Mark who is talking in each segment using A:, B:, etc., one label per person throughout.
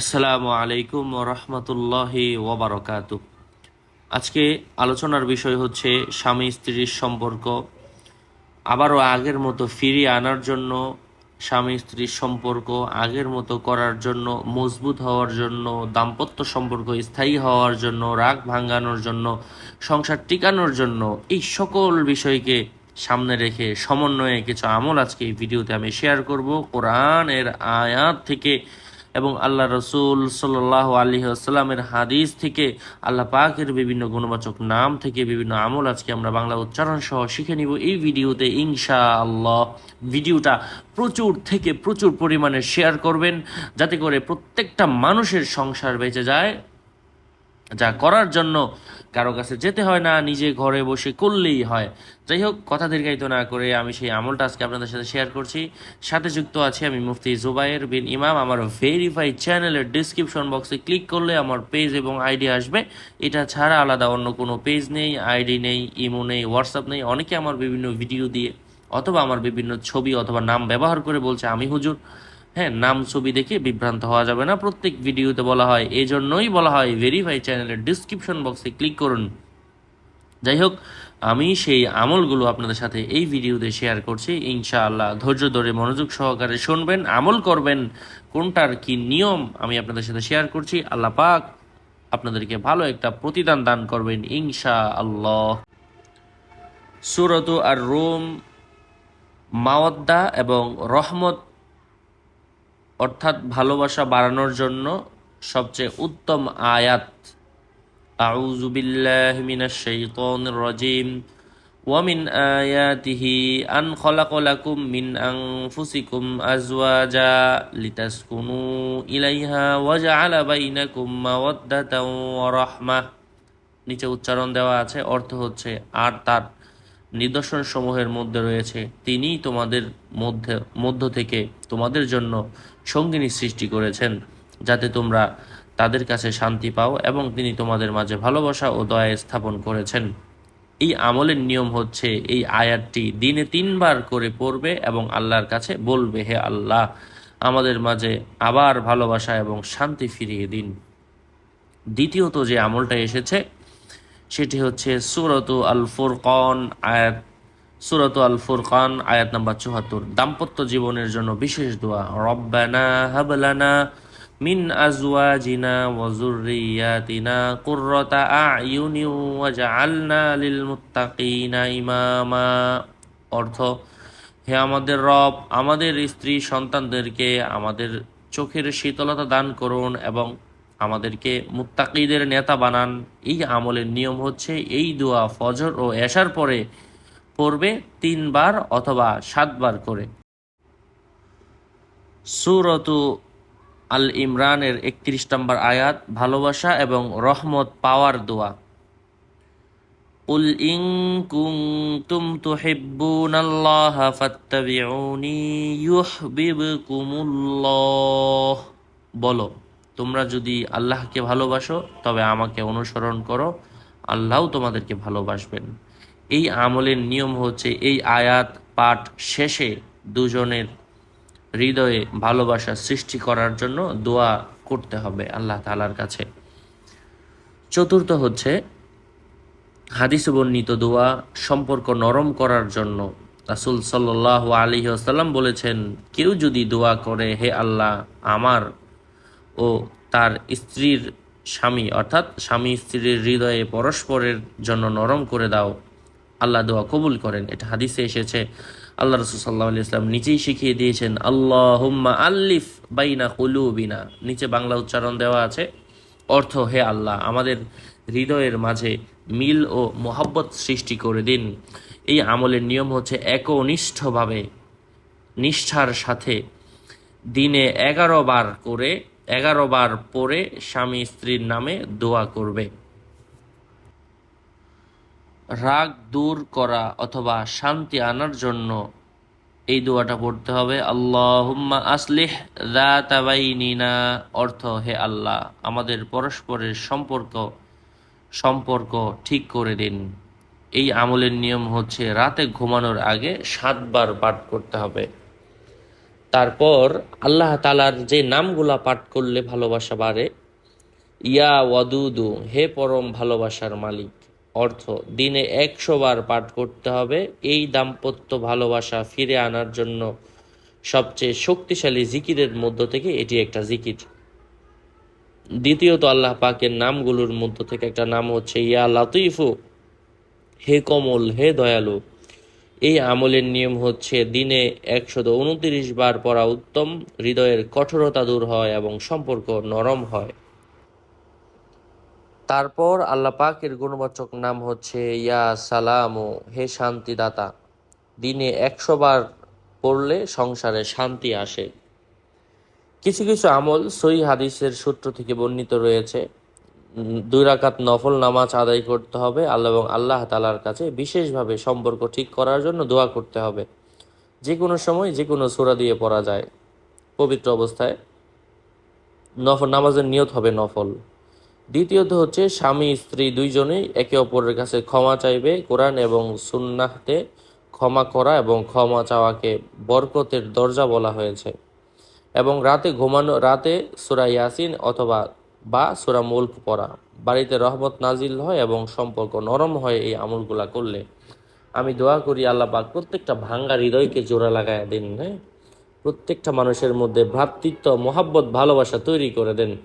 A: আসসালামু আলাইকুম রহমতুল্লাহি ওবরকাত। আজকে আলোচনার বিষয় হচ্ছে স্বামী স্ত্রীর সম্পর্ক। আবারও আগের মতো ফিরিয়ে আনার জন্য, স্বামী স্ত্রীর সম্পর্ক আগের মতো করার জন্য, মজবুত হওয়ার জন্য, দাম্পত্য সম্পর্ক স্থায়ী হওয়ার জন্য, রাগ ভাঙানোর জন্য, সংসার টিকানোর জন্য এই সকল বিষয়কে সামনে রেখে সমন্বয়ে কিছু আমল আজকে এই ভিডিওতে আমি শেয়ার করব। কোরআনের আয়াত থেকে এবং আল্লাহ রসুল সাল্লাহ আলী আসসালামের হাদিস থেকে আল্লাহ পাকের বিভিন্ন গুণবাচক নাম থেকে বিভিন্ন আমল আজকে আমরা বাংলা উচ্চারণ সহ শিখে নিব। এই ভিডিওতে ইনশা আল্লাহ ভিডিওটা প্রচুর থেকে প্রচুর পরিমাণে শেয়ার করবেন, যাতে করে প্রত্যেকটা মানুষের সংসার বেঁচে যায়। যা করার জন্য কারও কাছে যেতে হয় না, নিজে ঘরে বসে করলেই হয়। যাই হোক, কথা দীর্ঘায়িত না করে আমি সেই আমলটা আজকে আপনাদের সাথে শেয়ার করছি। সাথে যুক্ত আছি আমি মুফতি জুবাইর বিন ইমাম। আমার ভেরিফাইড চ্যানেলের ডিসক্রিপশন বক্সে ক্লিক করলে আমার পেজ এবং আইডি আসবে। এটা ছাড়া আলাদা অন্য কোনো পেজ নেই আইডি নেই ইমো নেই হোয়াটসঅ্যাপ নেই। অনেকে আমার বিভিন্ন ভিডিও দিয়ে অথবা আমার বিভিন্ন ছবি অথবা নাম ব্যবহার করে বলছে, আমি হুজুর। হ্যাঁ নাম ছবি দেখে বিভ্রান্ত হওয়া যাবে না। প্রত্যেক ভিডিওতে বলা হয় এই জন্যই বলা হয় ভেরিফাই চ্যানেলের ডিসক্রিপশন বক্সে ক্লিক করুন। যাই হোক, আমি সেই আমলগুলো আপনাদের সাথে এই ভিডিওতে শেয়ার করছি। ইনশাআল্লাহ ধৈর্য ধরে মনোযোগ সহকারে শুনবেন, আমল করবেন, কোনটার কি নিয়ম আমি আপনাদের সাথে শেয়ার করছি। আল্লাহ পাক আপনাদেরকে ভালো একটা প্রতিদান দান করবেন ইনশা আল্লাহ সুরত আর রোম মাওয়াদ্দা এবং রহমত অর্থাৎ ভালোবাসা বাড়ানোর জন্য সবচেয়ে উত্তম আয়াত আউযু বিল্লাহি মিনাশ শাইতানির রাজিম ومن آياته أن خلق لكم من أنفسكم أزواجا لتسكنوا إليها وجعل بينكم مودة ورحمة নিচে উচ্চারণ দেওয়া আছে অর্থ হচ্ছে আর তার নিদর্শন সমূহের মধ্যে রয়েছে তিনিই তোমাদের মধ্যে মধ্য থেকে তোমাদের জন্য সঙ্গিনী সৃষ্টি করেছেন, যাতে তোমরা তাদের কাছে শান্তি পাও এবং তিনি তোমাদের মাঝে ভালোবাসা ও দয়া স্থাপন করেছেন। এই আমলের নিয়ম হচ্ছে, এই আয়াতটি দিনে তিনবার করে পড়বে এবং আল্লাহর কাছে বলবে, হে আল্লাহ, আমাদের মাঝে আবার ভালোবাসা এবং শান্তি ফিরিয়ে দিন। দ্বিতীয়ত যে আমলটা এসেছে, সেটি হচ্ছে সুরত আল ফুরকন আয়াত সুরত আল ফুরকান, আয়াত নাম্বার চুহাত্তর দাম্পত্য জীবনের জন্য বিশেষ দোয়া, রব্বানা হাবলানা মিন আজওয়াজিনা ওয়া যুররিয়াতিনা কুররাতা আ'য়ুনি ওয়াজআলনা লিল মুত্তাকিনা ইমামা। অর্থ, হে আমাদের রব, আমাদের স্ত্রী সন্তানদেরকে আমাদের চোখের শীতলতা দান করুন এবং আমাদেরকে মুত্তাকিদের নেতা বানান। এই আমলের নিয়ম হচ্ছে এই দোয়া ফজর ও এশার পরে পড়বে তিনবার অথবা সাতবার করে সুরতু আল ইমরানের একত্রিশ নম্বর আয়াত ভালোবাসা এবং রহমত পাওয়ার দোয়া قل إن كنتم تحبون الله فاتبعوني يحببكم الله বলো তোমরা যদি আল্লাহকে ভালোবাসো তবে আমাকে অনুসরণ করো আল্লাহও তোমাদেরকে ভালোবাসবেন এই আমলের নিয়ম হচ্ছে এই আয়াত পাঠ শেষে দুজনের হৃদয়ে ভালোবাসা সৃষ্টি করার জন্য দোয়া করতে হবে আল্লাহ তালার কাছে। চতুর্থ হচ্ছে হাদিস বর্ণিত দোয়া সম্পর্ক নরম করার জন্য। রাসুল সাল্লাহ আলী আসাল্লাম বলেছেন, কেউ যদি দোয়া করে, হে আল্লাহ, আমার ও তার স্ত্রীর স্বামী, অর্থাৎ স্বামী স্ত্রীর হৃদয়ে পরস্পরের জন্য নরম করে দাও আল্লাহ দোয়া কবুল করেন। এটা হাদিসে এসেছে। আল্লাহ রসুল সাল্লাহ ইসলাম নিজেই শিখিয়ে দিয়েছেন আল্লাহ হুম্মা আল্লিফ বাইনা কুলুবিনা। নিচে বাংলা উচ্চারণ দেওয়া আছে, অর্থ, হে আল্লাহ, আমাদের হৃদয়ের মাঝে মিল ও মোহাব্বত সৃষ্টি করে দিন। এই আমলের নিয়ম হচ্ছে একনিষ্ঠভাবে, নিষ্ঠার সাথে দিনে এগারো বার করে, এগারো বার পরে স্বামী স্ত্রীর নামে দোয়া করবে। রাগ দূর করা অথবা শান্তি আনার জন্য এই দোয়াটা পড়তে হবে। আল্লাহুম্মা আসলিহ নিনা অর্থ, হে আল্লাহ, আমাদের পরস্পরের সম্পর্ক সম্পর্ক ঠিক করে দিন। এই আমলের নিয়ম হচ্ছে রাতে ঘুমানোর আগে সাতবার পাঠ করতে হবে। তারপর আল্লাহ তালার যে নামগুলা পাঠ করলে ভালোবাসা বাড়ে। ইয়া ওয়াদুদু, হে পরম ভালোবাসার মালিক। অর্থ, দিনে একশো বার পাঠ করতে হবে। এই দাম্পত্য ভালোবাসা ফিরে আনার জন্য সবচেয়ে শক্তিশালী জিকিরের মধ্য থেকে এটি একটা জিকির। দ্বিতীয়ত, আল্লাহ পাকের নামগুলোর মধ্য থেকে একটা নাম হচ্ছে, ইয়া লাতিফু, হে কমল, হে দয়ালু। এই আমলের নিয়ম হচ্ছে, দিনে একশত উনত্রিশ বার পড়া উত্তম, হৃদয়ের কঠোরতা দূর হয় এবং সম্পর্ক নরম হয়। তারপর আল্লাহ পাকের গুণবাচক নাম হচ্ছে ইয়া সালামু, হে শান্তিদাতা। দিনে একশো বার পড়লে সংসারে শান্তি আসে। কিছু কিছু আমল সই হাদিসের সূত্র থেকে বর্ণিত রয়েছে। দুই রাকাত নফল নামাজ আদায় করতে হবে, আল্লাহ এবং আল্লাহ তালার কাছে বিশেষভাবে সম্পর্ক ঠিক করার জন্য দোয়া করতে হবে। যে কোনো সময় যে কোনো সূরা দিয়ে পড়া যায়। পবিত্র অবস্থায় নফল, নামাজের নিয়ত হবে নফল। দ্বিতীয়ত হচ্ছে স্বামী, স্ত্রী দুইজনেই একে অপরের কাছে ক্ষমা চাইবে। কোরআন এবং সুন্নাহতে ক্ষমা করা এবং ক্ষমা চাওয়াকে বরকতের দরজা বলা হয়েছে। এবং রাতে ঘুমানো, রাতে সুরা ইয়াসিন অথবা বা সুরা মুল্ক পড়া। বাড়িতে রহমত নাজিল হয় এবং সম্পর্ক নরম হয় এই আমলগুলা করলে। আমি দোয়া করি আল্লাহ পাক প্রত্যেকটা ভাঙ্গা হৃদয়কে জোড়া লাগায় দিন হ্যাঁ? প্রত্যেকটা মানুষের মধ্যে ভ্রাতৃত্ব, মহাব্বত, ভালোবাসা তৈরি করে দেন।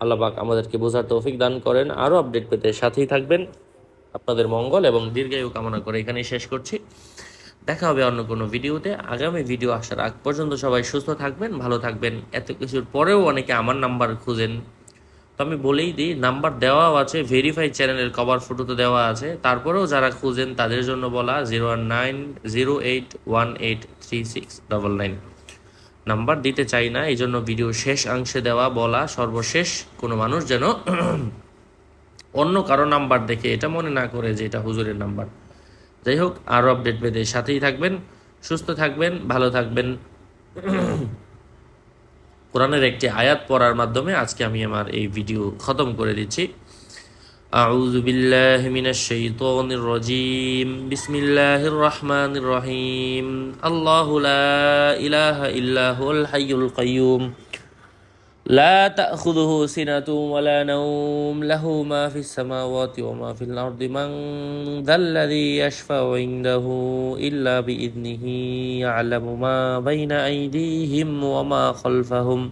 A: আল্লাহ পাক আমাদেরকে বোঝার তৌফিক দান করেন আরও আপডেট পেতে সাথেই থাকবেন। আপনাদের মঙ্গল এবং দীর্ঘায়ু কামনা করে এখানেই শেষ করছি। দেখা হবে অন্য কোনো ভিডিওতে। আগামী ভিডিও আসার আগ পর্যন্ত সবাই সুস্থ থাকবেন, ভালো থাকবেন। এত কিছুর পরেও অনেকে আমার নাম্বার খুঁজেন। তো আমি বলেই দিই নাম্বার দেওয়াও আছে ভেরিফাই চ্যানেলের কভার ফটোতে দেওয়া আছে। তারপরেও যারা খুঁজেন, তাদের জন্য বলা zero one nine zero eight one eight three six double nine number দিতে চাই না। এই জন্য ভিডিও শেষ অংশে দেওয়া বলা সর্বশেষ। কোনো মানুষ যেন অন্য কারও নাম্বার দেখে এটা মনে না করে যে এটা হুজুরের নাম্বার। যাই হোক, আরও আপডেট পেতে সাথেই থাকবেন, সুস্থ থাকবেন, ভালো থাকবেন। কোরআনের একটি আয়াত পড়ার মাধ্যমে আজকে আমি আমার এই ভিডিও খতম করে দিচ্ছি। أعوذ بالله من الشيطان الرجيم بسم الله الرحمن الرحيم الله لا إله إلا هو الحي القيوم لا تأخذه سنة ولا نوم له ما في السماوات وما في الأرض من ذا الذي يشفع عنده إلا بإذنه يعلم ما بين أيديهم وما خلفهم